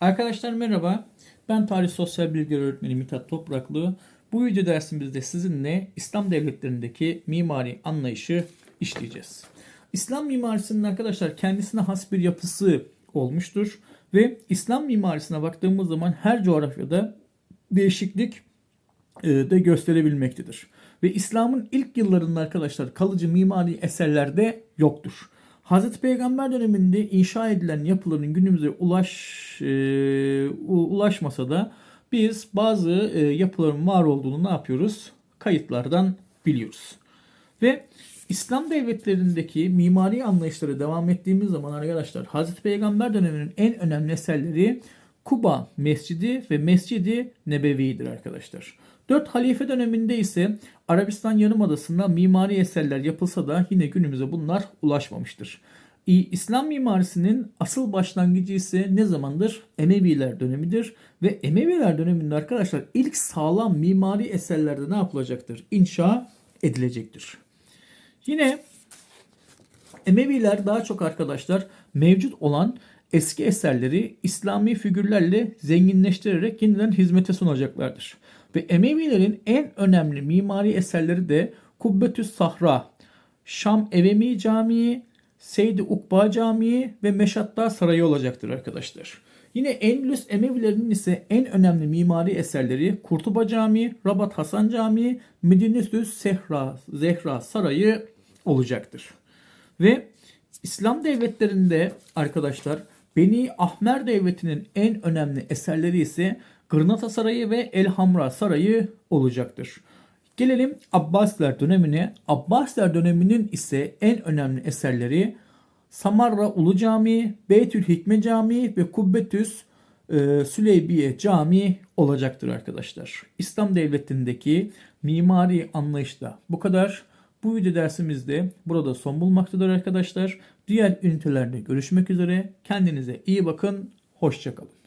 Arkadaşlar merhaba. Ben tarih sosyal bilgi öğretmeni Mithat Topraklı. Bu video dersimizde sizinle İslam devletlerindeki mimari anlayışı işleyeceğiz. İslam mimarisinin arkadaşlar kendisine has bir yapısı olmuştur ve İslam mimarisine baktığımız zaman her coğrafyada değişiklik e, de gösterebilmektedir. Ve İslam'ın ilk yıllarında arkadaşlar kalıcı mimari eserlerde yoktur. Hazreti Peygamber döneminde inşa edilen yapıların günümüze ulaş e, ulaşmasa da biz bazı e, yapıların var olduğunu ne yapıyoruz? Kayıtlardan biliyoruz. Ve İslam devletlerindeki mimari anlayışlara devam ettiğimiz zaman arkadaşlar Hazreti Peygamber döneminin en önemli eserleri Kuba Mescidi ve Mescidi Nebevi'dir arkadaşlar. 4 halife döneminde ise Arabistan Yarımadası'nda mimari eserler yapılsa da yine günümüze bunlar ulaşmamıştır. İslam mimarisinin asıl başlangıcı ise ne zamandır? Emeviler dönemidir ve Emeviler döneminde arkadaşlar ilk sağlam mimari eserlerde ne yapılacaktır? İnşa edilecektir. Yine Emeviler daha çok arkadaşlar mevcut olan eski eserleri İslami figürlerle zenginleştirerek yeniden hizmete sunacaklardır. Ve Emevilerin en önemli mimari eserleri de Kubbetüs Sahra, Şam Evemi Camii, Seydi Ukba Camii ve Meşatta Sarayı olacaktır arkadaşlar. Yine Endülüs Emevilerinin ise en önemli mimari eserleri Kurtuba Camii, Rabat Hasan Camii, Medinüsüs Sehra, Zehra Sarayı olacaktır. Ve İslam devletlerinde arkadaşlar Beni Ahmer Devleti'nin en önemli eserleri ise Gırnata Sarayı ve Elhamra Sarayı olacaktır. Gelelim Abbasiler dönemine. Abbasiler döneminin ise en önemli eserleri Samarra Ulu Camii, Beytül Hikme Camii ve Kubbetüs e, Süleybiye Camii olacaktır arkadaşlar. İslam devletindeki mimari anlayışta bu kadar. Bu video dersimizde burada son bulmaktadır arkadaşlar. Diğer ünitelerde görüşmek üzere. Kendinize iyi bakın. Hoşçakalın.